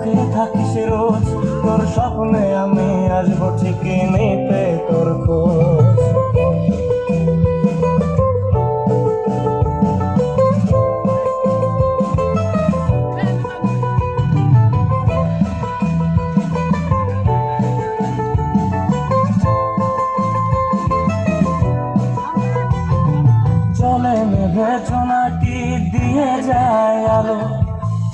সুখে থাকিস রোজ, তোর স্বপ্নে আমি আসব ঠিকই নিতে তোর খোঁজ। চলে নেবে কি দিয়ে যায় আলো।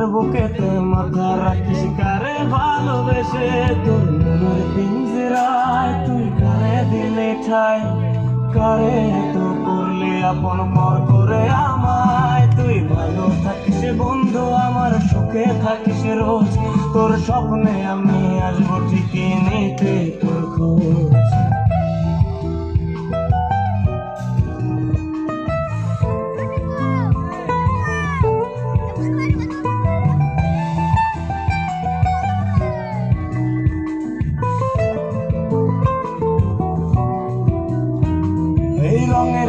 কার বুকেতে মাথা রাখিস কারে ভালোবেসে? তোর মনের পিঞ্জরায় তুই কারে দিলে ঠাই কারে তো করলে আপন পর করে আমায়? তুই ভালো থাকিস বন্ধু, আমার সুখে থাকিস রোজ। তোর স্বপ্নে আমি আসব ঠিকই নিতে তোর খোঁজ।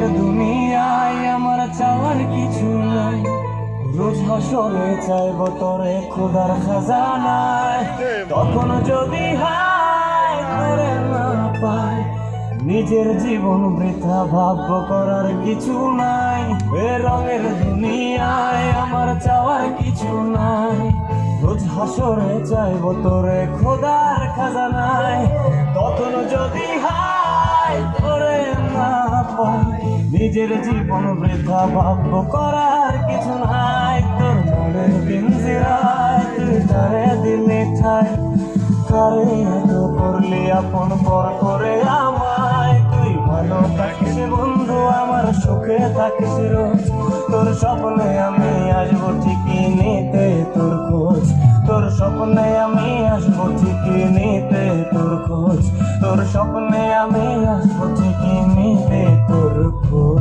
দুনিয়ায় আমার চাওয়ার কিছু নাই। রোজ হাসরে চাইব তোরে খোদার খাজানায়। তখন যদি হায় তোরে না পাই, নিজের জীবন বৃথা ভাব্য করার কিছু নাই। এ রঙের দুনিয়ায় আমার চাওয়ার কিছু নাই। রোজ হাসরে চাইব তোরে খোদার খাজানায়। নিজের জীবন বৃথা ভাব্য করার কিছু নাই। তোর মনের দিন তুই দিলে ঠাই কারে তো করলি আপন পর করে আমায়? তুই ভালো থাকিস বন্ধু, আমার সুখে থাকিস রোজ। তোর স্বপ্নে আমি আসব ঠিকই নিতে তোর খোঁজ। তোর স্বপ্নে আমি আসব ঠিকই নিতে তোর খোঁজ। তোর স্বপ্নে আমি আসব ঠিকই নিতে তোর খোঁজ।